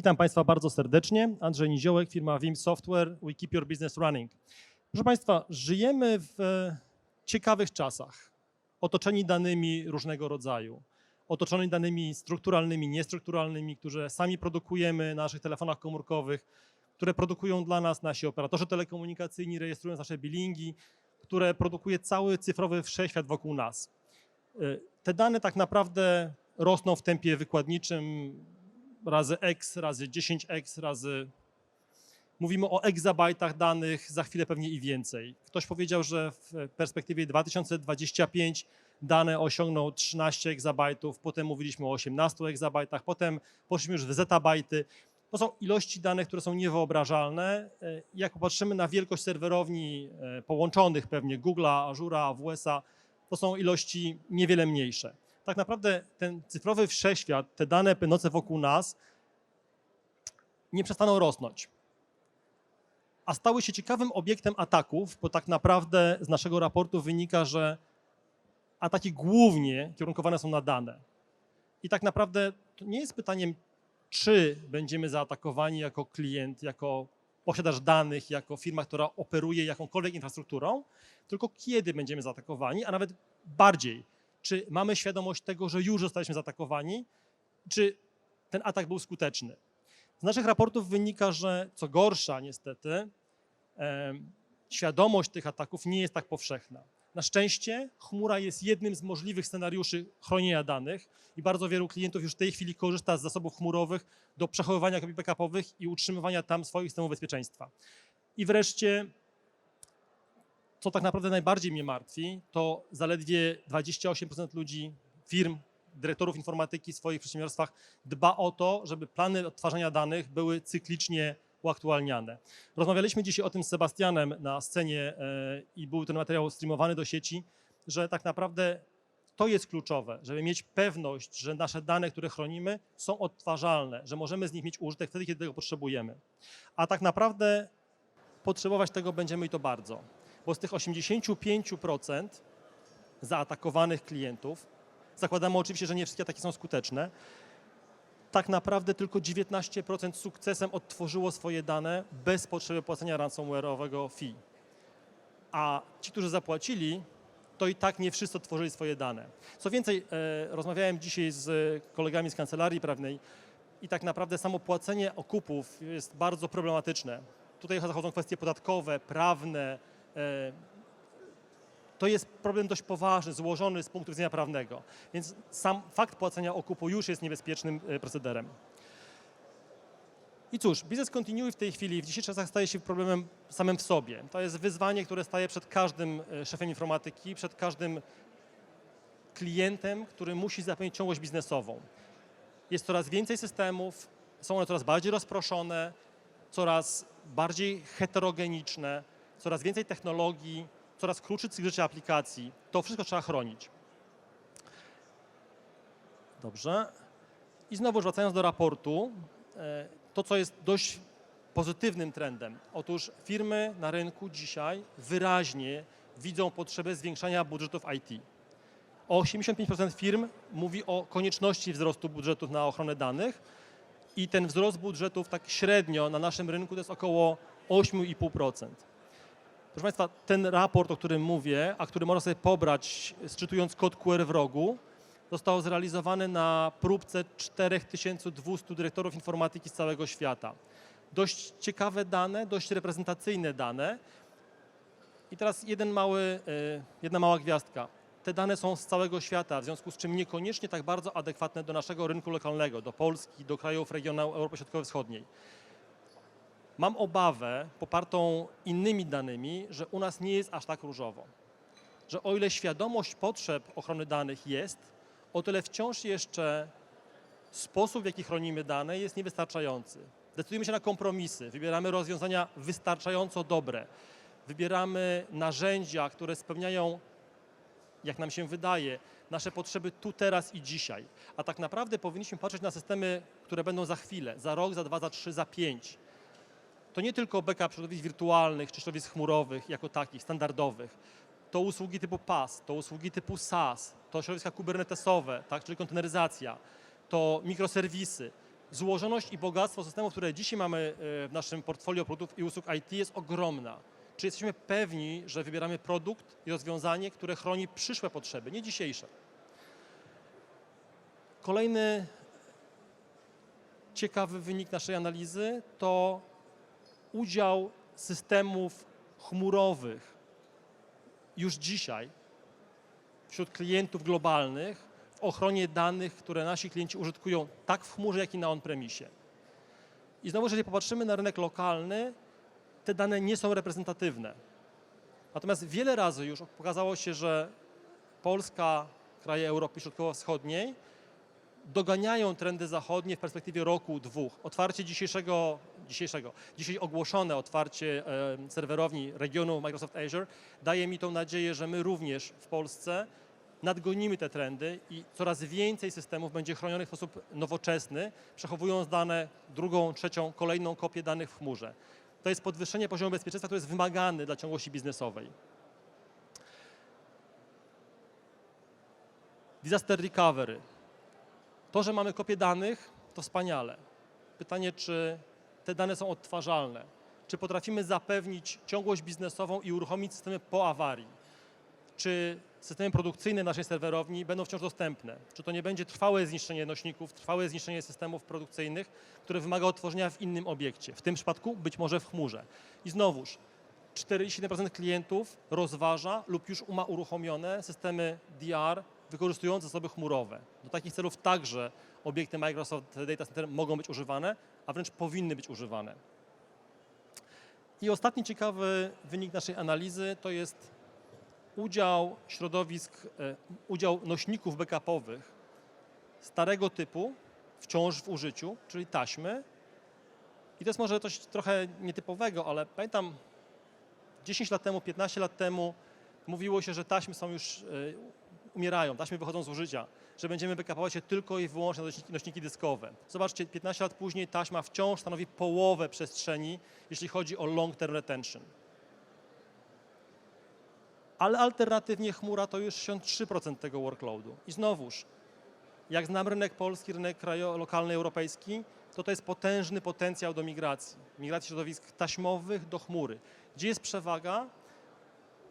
Witam Państwa bardzo serdecznie. Andrzej Niziołek, firma Vim Software. We keep your business running. Proszę Państwa, żyjemy w e, ciekawych czasach, otoczeni danymi różnego rodzaju, otoczeni danymi strukturalnymi, niestrukturalnymi, które sami produkujemy na naszych telefonach komórkowych, które produkują dla nas nasi operatorzy telekomunikacyjni, rejestrując nasze billingi, które produkuje cały cyfrowy wszechświat wokół nas. E, Te dane tak naprawdę rosną w tempie wykładniczym razy x, razy 10x, razy. Mówimy o egzabajtach danych, za chwilę pewnie i więcej. Ktoś powiedział, że w perspektywie 2025 dane osiągną 13 egzabajtów, potem mówiliśmy o 18 egzabajtach, potem poszliśmy już w zetabajty. To są ilości danych, które są niewyobrażalne. Jak popatrzymy na wielkość serwerowni e, połączonych pewnie Google'a, Azure'a, AWS-a, to są ilości niewiele mniejsze. Tak naprawdę ten cyfrowy wszechświat, te dane płynące wokół nas nie przestaną rosnąć. A stały się ciekawym obiektem ataków, bo tak naprawdę z naszego raportu wynika, że ataki głównie kierunkowane są na dane. I tak naprawdę to nie jest pytaniem, czy będziemy zaatakowani jako klient, jako posiadacz danych, jako firma, która operuje jakąkolwiek infrastrukturą, tylko kiedy będziemy zaatakowani, a nawet bardziej, czy mamy świadomość tego, że już zostaliśmy zaatakowani, czy ten atak był skuteczny. Z naszych raportów wynika, że co gorsza, niestety, em, świadomość tych ataków nie jest tak powszechna. Na szczęście chmura jest jednym z możliwych scenariuszy chronienia danych i bardzo wielu klientów już w tej chwili korzysta z zasobów chmurowych do przechowywania kopii backupowych i utrzymywania tam swoich systemów bezpieczeństwa. I wreszcie, co tak naprawdę najbardziej mnie martwi, to zaledwie 28% ludzi, firm, dyrektorów informatyki w swoich przedsiębiorstwach dba o to, żeby plany odtwarzania danych były cyklicznie uaktualniane. Rozmawialiśmy dzisiaj o tym z Sebastianem na scenie e, i był ten materiał streamowany do sieci, że tak naprawdę to jest kluczowe, żeby mieć pewność, że nasze dane, które chronimy, są odtwarzalne, że możemy z nich mieć użytek wtedy, kiedy tego potrzebujemy. A tak naprawdę potrzebować tego będziemy i to bardzo, bo z tych 85% zaatakowanych klientów, zakładamy oczywiście, że nie wszystkie ataki są skuteczne, tak naprawdę tylko 19% z sukcesem odtworzyło swoje dane bez potrzeby płacenia ransomware'owego fee. A ci, którzy zapłacili, to i tak nie wszyscy odtworzyli swoje dane. Co więcej, e, rozmawiałem dzisiaj z kolegami z kancelarii prawnej i tak naprawdę samo płacenie okupów jest bardzo problematyczne. Tutaj zachodzą kwestie podatkowe, prawne. E, to jest problem dość poważny, złożony z punktu widzenia prawnego. Więc sam fakt płacenia okupu już jest niebezpiecznym e, procederem. I cóż, business continuity w tej chwili, w dzisiejszych czasach staje się problemem samym w sobie. To jest wyzwanie, które staje przed każdym e, szefem informatyki, przed każdym klientem, który musi zapewnić ciągłość biznesową. Jest coraz więcej systemów, są one coraz bardziej rozproszone, coraz bardziej heterogeniczne, coraz więcej technologii, coraz krótszy cykl życia aplikacji. To wszystko trzeba chronić. Dobrze. I znowu wracając do raportu, e, to co jest dość pozytywnym trendem. Otóż firmy na rynku dzisiaj wyraźnie widzą potrzebę zwiększania budżetów IT. O 85% firm mówi o konieczności wzrostu budżetów na ochronę danych i ten wzrost budżetów tak średnio na naszym rynku to jest około 8,5%. Proszę Państwa, ten raport, o którym mówię, a który można sobie pobrać, sczytując kod QR w rogu, został zrealizowany na próbce 4200 dyrektorów informatyki z całego świata. Dość ciekawe dane, dość reprezentacyjne dane. I teraz jeden mały, y, jedna mała gwiazdka. Te dane są z całego świata, w związku z czym niekoniecznie tak bardzo adekwatne do naszego rynku lokalnego, do Polski, do krajów regionu Europy Środkowo-Wschodniej. Mam obawę, popartą innymi danymi, że u nas nie jest aż tak różowo. Że o ile świadomość potrzeb ochrony danych jest, o tyle wciąż jeszcze sposób, w jaki chronimy dane, jest niewystarczający. Decydujemy się na kompromisy, wybieramy rozwiązania wystarczająco dobre, wybieramy narzędzia, które spełniają, jak nam się wydaje, nasze potrzeby tu, teraz i dzisiaj. A tak naprawdę powinniśmy patrzeć na systemy, które będą za chwilę, za rok, za dwa, za trzy, za pięć to nie tylko backup środowisk wirtualnych czy środowisk chmurowych jako takich, standardowych. To usługi typu PaaS, to usługi typu SaaS, to środowiska kubernetesowe, tak, czyli konteneryzacja, to mikroserwisy. Złożoność i bogactwo systemów, które dzisiaj mamy e, w naszym portfolio produktów i usług IT jest ogromna. Czy jesteśmy pewni, że wybieramy produkt i rozwiązanie, które chroni przyszłe potrzeby, nie dzisiejsze? Kolejny ciekawy wynik naszej analizy to udział systemów chmurowych już dzisiaj wśród klientów globalnych w ochronie danych, które nasi klienci użytkują tak w chmurze, jak i na on-premisie. I znowu, jeżeli popatrzymy na rynek lokalny, te dane nie są reprezentatywne. Natomiast wiele razy już pokazało się, że Polska, kraje Europy Środkowo-Wschodniej doganiają trendy zachodnie w perspektywie roku, dwóch. Otwarcie dzisiejszego, dzisiejszego dzisiaj ogłoszone otwarcie e, serwerowni regionu Microsoft Azure daje mi tą nadzieję, że my również w Polsce nadgonimy te trendy i coraz więcej systemów będzie chronionych w sposób nowoczesny, przechowując dane, drugą, trzecią, kolejną kopię danych w chmurze. To jest podwyższenie poziomu bezpieczeństwa, który jest wymagany dla ciągłości biznesowej. Disaster recovery. To, że mamy kopię danych, to wspaniale. Pytanie, czy te dane są odtwarzalne? Czy potrafimy zapewnić ciągłość biznesową i uruchomić systemy po awarii? Czy systemy produkcyjne naszej serwerowni będą wciąż dostępne? Czy to nie będzie trwałe zniszczenie nośników, trwałe zniszczenie systemów produkcyjnych, które wymaga odtworzenia w innym obiekcie? W tym przypadku być może w chmurze. I znowuż, 47% klientów rozważa lub już ma uruchomione systemy DR wykorzystujące zasoby chmurowe. Do takich celów także obiekty Microsoft Data Center mogą być używane, a wręcz powinny być używane. I ostatni ciekawy wynik naszej analizy to jest udział środowisk, e, udział nośników backupowych starego typu wciąż w użyciu, czyli taśmy. I to jest może coś trochę nietypowego, ale pamiętam 10 lat temu, 15 lat temu mówiło się, że taśmy są już e, umierają, taśmy wychodzą z użycia, że będziemy backupować się tylko i wyłącznie na nośniki, dyskowe. Zobaczcie, 15 lat później taśma wciąż stanowi połowę przestrzeni, jeśli chodzi o long term retention. Ale alternatywnie chmura to już 63% tego workloadu. I znowuż, jak znam rynek polski, rynek krajo, lokalny, europejski, to to jest potężny potencjał do migracji. Migracji środowisk taśmowych do chmury. Gdzie jest przewaga?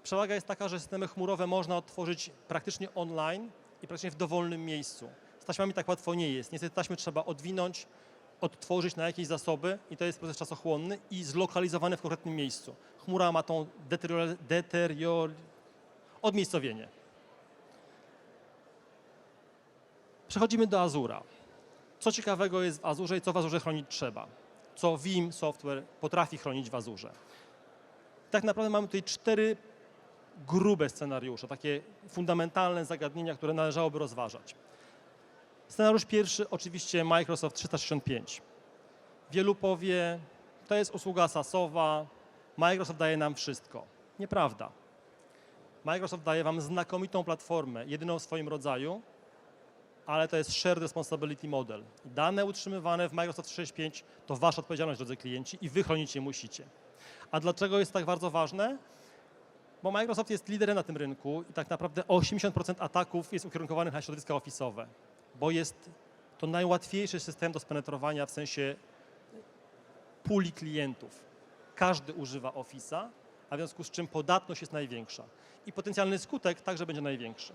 Przewaga jest taka, że systemy chmurowe można odtworzyć praktycznie online i praktycznie w dowolnym miejscu. Z taśmami tak łatwo nie jest. Niestety taśmy trzeba odwinąć, odtworzyć na jakieś zasoby i to jest proces czasochłonny i zlokalizowany w konkretnym miejscu. Chmura ma tą deterior... deterior... odmiejscowienie. Przechodzimy do Azura. Co ciekawego jest w Azurze i co w Azurze chronić trzeba? Co Vim Software potrafi chronić w Azurze? Tak naprawdę mamy tutaj cztery grube scenariusze, takie fundamentalne zagadnienia, które należałoby rozważać. Scenariusz pierwszy, oczywiście Microsoft 365. Wielu powie, to jest usługa SaaSowa, Microsoft daje nam wszystko. Nieprawda. Microsoft daje wam znakomitą platformę, jedyną w swoim rodzaju, ale to jest shared responsibility model. Dane utrzymywane w Microsoft 365 to wasza odpowiedzialność, drodzy klienci, i wy chronić je musicie. A dlaczego jest tak bardzo ważne? Bo Microsoft jest liderem na tym rynku i tak naprawdę 80% ataków jest ukierunkowanych na środowiska ofisowe, bo jest to najłatwiejszy system do spenetrowania w sensie puli klientów. Każdy używa Office'a, a w związku z czym podatność jest największa i potencjalny skutek także będzie największy.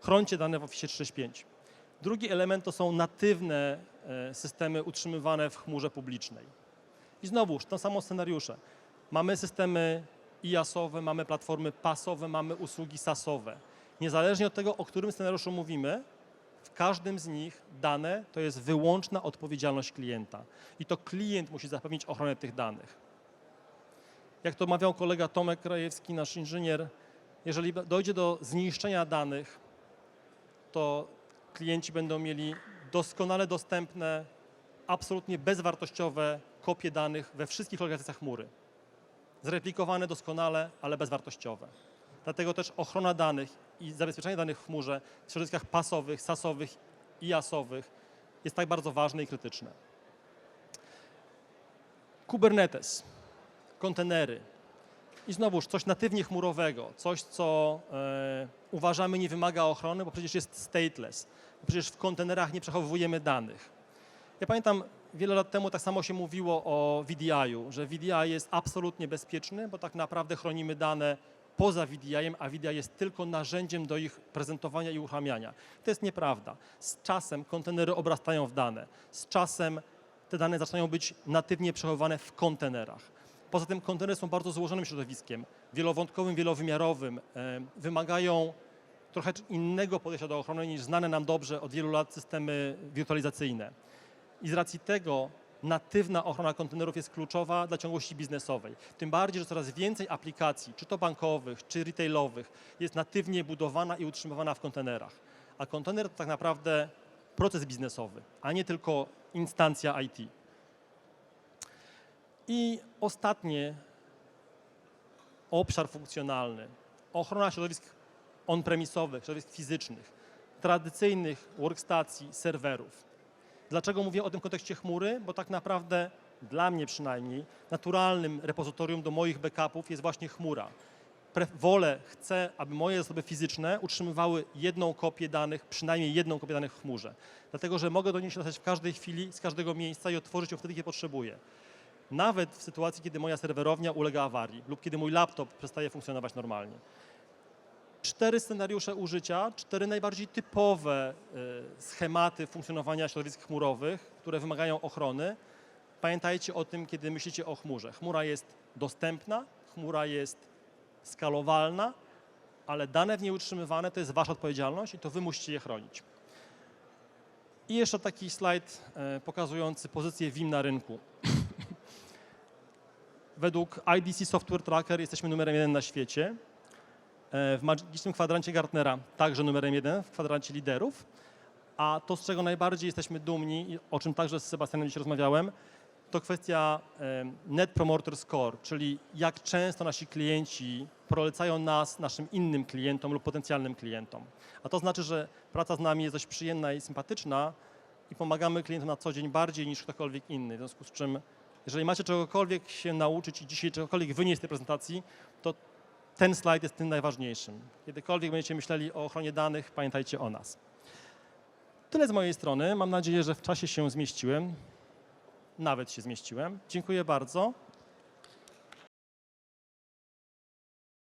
Chroncie dane w Office 365. Drugi element to są natywne e, systemy utrzymywane w chmurze publicznej. I znowuż, to samo scenariusze. Mamy systemy IaaS-owe, mamy platformy pasowe, mamy usługi SaaS-owe. Niezależnie od tego, o którym scenariuszu mówimy, w każdym z nich dane to jest wyłączna odpowiedzialność klienta. I to klient musi zapewnić ochronę tych danych. Jak to mawiał kolega Tomek Krajewski, nasz inżynier, jeżeli dojdzie do zniszczenia danych, to klienci będą mieli doskonale dostępne, absolutnie bezwartościowe kopie danych we wszystkich lokalizacjach chmury. Zreplikowane doskonale, ale bezwartościowe. Dlatego też ochrona danych i zabezpieczenie danych w chmurze w środowiskach pasowych, sasowych i jasowych jest tak bardzo ważne i krytyczne. Kubernetes, kontenery. I znowuż coś natywnie chmurowego, coś, co e, uważamy nie wymaga ochrony, bo przecież jest stateless. Bo przecież w kontenerach nie przechowujemy danych. Ja pamiętam, wiele lat temu tak samo się mówiło o VDI-u, że VDI jest absolutnie bezpieczny, bo tak naprawdę chronimy dane poza VDI-em, a VDI jest tylko narzędziem do ich prezentowania i uruchamiania. To jest nieprawda. Z czasem kontenery obrastają w dane. Z czasem te dane zaczynają być natywnie przechowywane w kontenerach. Poza tym kontenery są bardzo złożonym środowiskiem, wielowątkowym, wielowymiarowym. e, Wymagają trochę innego podejścia do ochrony niż znane nam dobrze od wielu lat systemy wirtualizacyjne. I z racji tego natywna ochrona kontenerów jest kluczowa dla ciągłości biznesowej. Tym bardziej, że coraz więcej aplikacji, czy to bankowych, czy retailowych, jest natywnie budowana i utrzymywana w kontenerach. A kontener to tak naprawdę proces biznesowy, a nie tylko instancja IT. I ostatnie obszar funkcjonalny. Ochrona środowisk on-premisowych, środowisk fizycznych, tradycyjnych workstacji, serwerów. Dlaczego mówię o tym kontekście chmury? Bo tak naprawdę dla mnie przynajmniej naturalnym repozytorium do moich backupów jest właśnie chmura. Wolę, chcę, aby moje zasoby fizyczne utrzymywały jedną kopię danych, przynajmniej jedną kopię danych w chmurze. Dlatego, że mogę do niej się dostać w każdej chwili, z każdego miejsca i otworzyć ją wtedy, kiedy potrzebuję. Nawet w sytuacji, kiedy moja serwerownia ulega awarii lub kiedy mój laptop przestaje funkcjonować normalnie cztery scenariusze użycia, cztery najbardziej typowe y, schematy funkcjonowania środowisk chmurowych, które wymagają ochrony. Pamiętajcie o tym, kiedy myślicie o chmurze. Chmura jest dostępna, chmura jest skalowalna, ale dane w niej utrzymywane to jest wasza odpowiedzialność i to wy musicie je chronić. I jeszcze taki slajd e, pokazujący pozycję WIM na rynku. Według IDC Software Tracker jesteśmy numerem jeden na świecie. E, w magicznym kwadrancie Gartnera także numerem jeden w kwadrancie liderów. A to, z czego najbardziej jesteśmy dumni, o czym także z Sebastianem dziś rozmawiałem, to kwestia e, Net Promoter Score, czyli jak często nasi klienci polecają nas naszym innym klientom lub potencjalnym klientom. A to znaczy, że praca z nami jest dość przyjemna i sympatyczna i pomagamy klientom na co dzień bardziej niż ktokolwiek inny. W związku z czym, jeżeli macie czegokolwiek się nauczyć i dzisiaj czegokolwiek wynieść z tej prezentacji, to ten slajd jest tym najważniejszym. Kiedykolwiek będziecie myśleli o ochronie danych, pamiętajcie o nas. Tyle z mojej strony. Mam nadzieję, że w czasie się zmieściłem. Nawet się zmieściłem. Dziękuję bardzo.